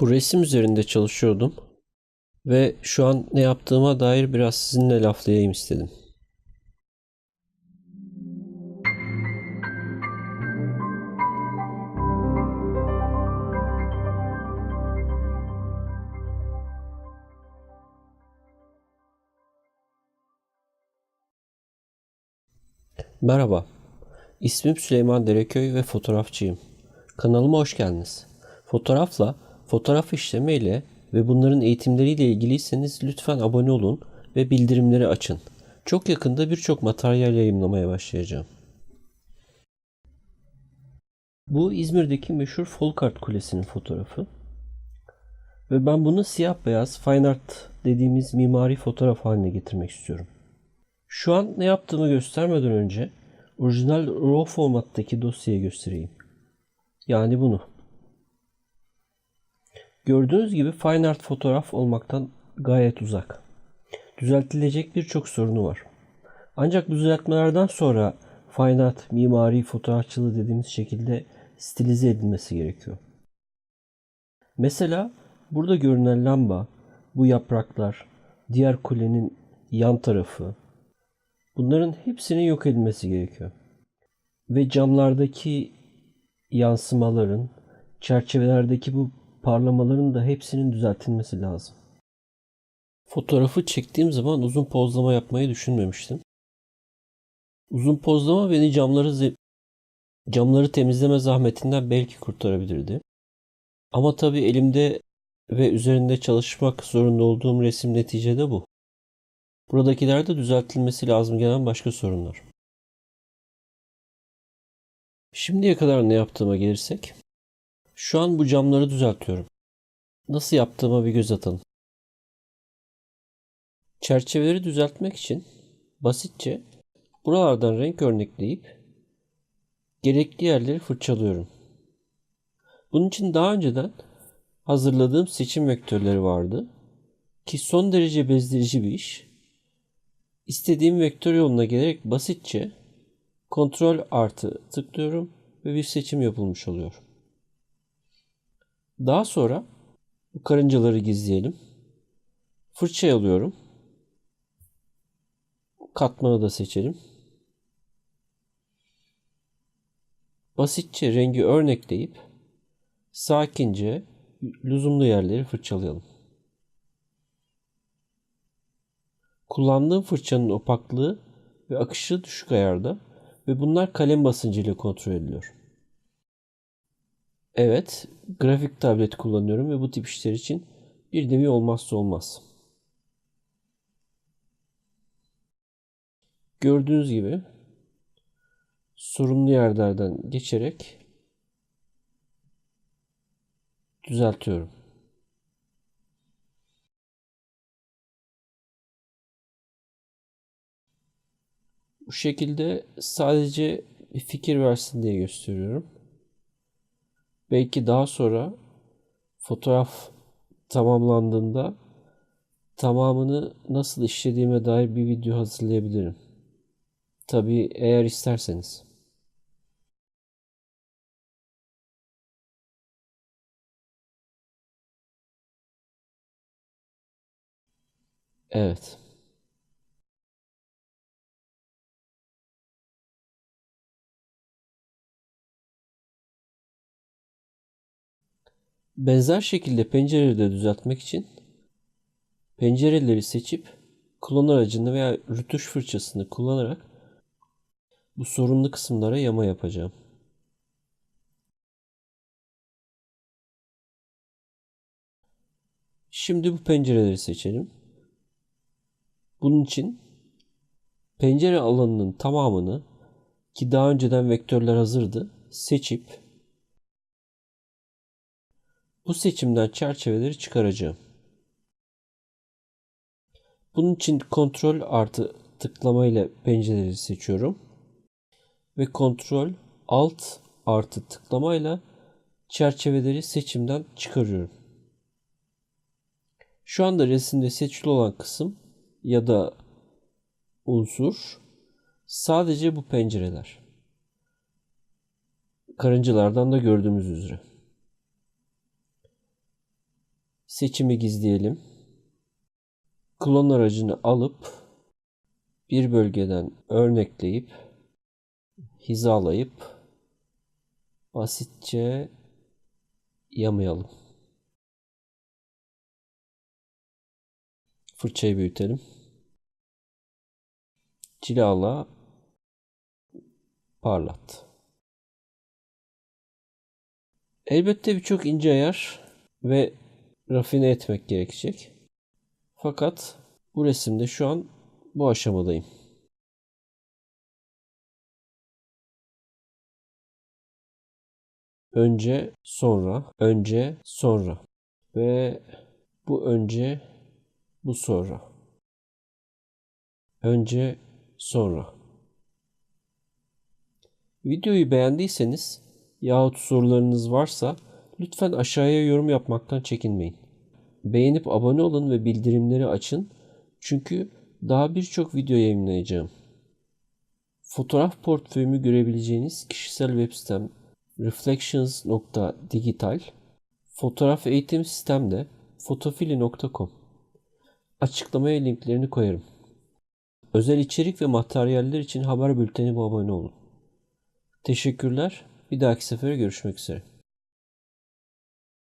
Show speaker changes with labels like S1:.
S1: Bu resim üzerinde çalışıyordum ve şu an ne yaptığıma dair biraz sizinle laflayayım istedim. Merhaba, ismim Süleyman Dereköy ve fotoğrafçıyım. Kanalıma hoş geldiniz. Fotoğrafla, fotoğraf işleme ve bunların eğitimleriyle ilgiliyseniz lütfen abone olun ve bildirimleri açın. Çok yakında birçok materyal yayınlamaya başlayacağım. Bu İzmir'deki meşhur Folkart Kulesi'nin fotoğrafı. Ve ben bunu siyah beyaz fine art dediğimiz mimari fotoğraf haline getirmek istiyorum. Şu an ne yaptığımı göstermeden önce orijinal RAW formattaki dosyayı göstereyim. Yani bunu. Gördüğünüz gibi fine art fotoğraf olmaktan gayet uzak. Düzeltilecek birçok sorunu var. Ancak düzeltmelerden sonra fine art, mimari, fotoğrafçılığı dediğimiz şekilde stilize edilmesi gerekiyor. Mesela burada görünen lamba, bu yapraklar, diğer kulenin yan tarafı, bunların hepsinin yok edilmesi gerekiyor. Ve camlardaki yansımaların, çerçevelerdeki bu parlamaların da hepsinin düzeltilmesi lazım. Fotoğrafı çektiğim zaman uzun pozlama yapmayı düşünmemiştim. Uzun pozlama beni camları camları temizleme zahmetinden belki kurtarabilirdi. Ama tabii elimde ve üzerinde çalışmak zorunda olduğum resim neticede bu. Buradakilerde düzeltilmesi lazım gelen başka sorunlar. Şimdiye kadar ne yaptığıma gelirsek, şu an bu camları düzeltiyorum. Nasıl yaptığıma bir göz atalım. Çerçeveleri düzeltmek için basitçe buralardan renk örnekleyip gerekli yerleri fırçalıyorum. Bunun için daha önceden hazırladığım seçim vektörleri vardı ki son derece bezdirici bir iş. İstediğim vektör yoluna gelerek basitçe kontrol artı tıklıyorum ve bir seçim yapılmış oluyor. Daha sonra bu karıncaları gizleyelim. Fırçayı alıyorum. Katmanı da seçelim. Basitçe rengi örnekleyip sakince lüzumlu yerleri fırçalayalım. Kullandığım fırçanın opaklığı ve akışı düşük ayarda ve bunlar kalem basıncı ile kontrol ediliyor. Evet, grafik tablet kullanıyorum ve bu tip işler için bir nevi olmazsa olmaz. Gördüğünüz gibi sorunlu yerlerden geçerek düzeltiyorum. Bu şekilde sadece fikir versin diye gösteriyorum. Belki daha sonra fotoğraf tamamlandığında tamamını nasıl işlediğime dair bir video hazırlayabilirim. Tabii eğer isterseniz. Evet. Benzer şekilde pencereleri de düzeltmek için pencereleri seçip klon aracını veya rütuş fırçasını kullanarak bu sorunlu kısımlara yama yapacağım. Şimdi bu pencereleri seçelim. Bunun için pencere alanının tamamını ki daha önceden vektörler hazırdı seçip bu seçimden çerçeveleri çıkaracağım. Bunun için kontrol artı tıklama ile pencereleri seçiyorum. Ve kontrol alt artı tıklama ile çerçeveleri seçimden çıkarıyorum. Şu anda resimde seçili olan kısım ya da unsur sadece bu pencereler. Karıncalardan da gördüğümüz üzere. Seçimi gizleyelim. Klon aracını alıp bir bölgeden örnekleyip hizalayıp basitçe yamayalım. Fırçayı büyütelim. Cilala parlat. Elbette birçok ince ayar ve rafine etmek gerekecek. Fakat bu resimde şu an bu aşamadayım. Önce, sonra, önce, sonra ve bu önce, bu sonra. Önce, sonra. Videoyu beğendiyseniz yahut sorularınız varsa lütfen aşağıya yorum yapmaktan çekinmeyin. Beğenip abone olun ve bildirimleri açın. Çünkü daha birçok video yayınlayacağım. Fotoğraf portföyümü görebileceğiniz kişisel web sitem reflections.digital Fotoğraf eğitim sistem de fotofili.com Açıklamaya linklerini koyarım. Özel içerik ve materyaller için haber bültenime abone olun. Teşekkürler. Bir dahaki sefere görüşmek üzere.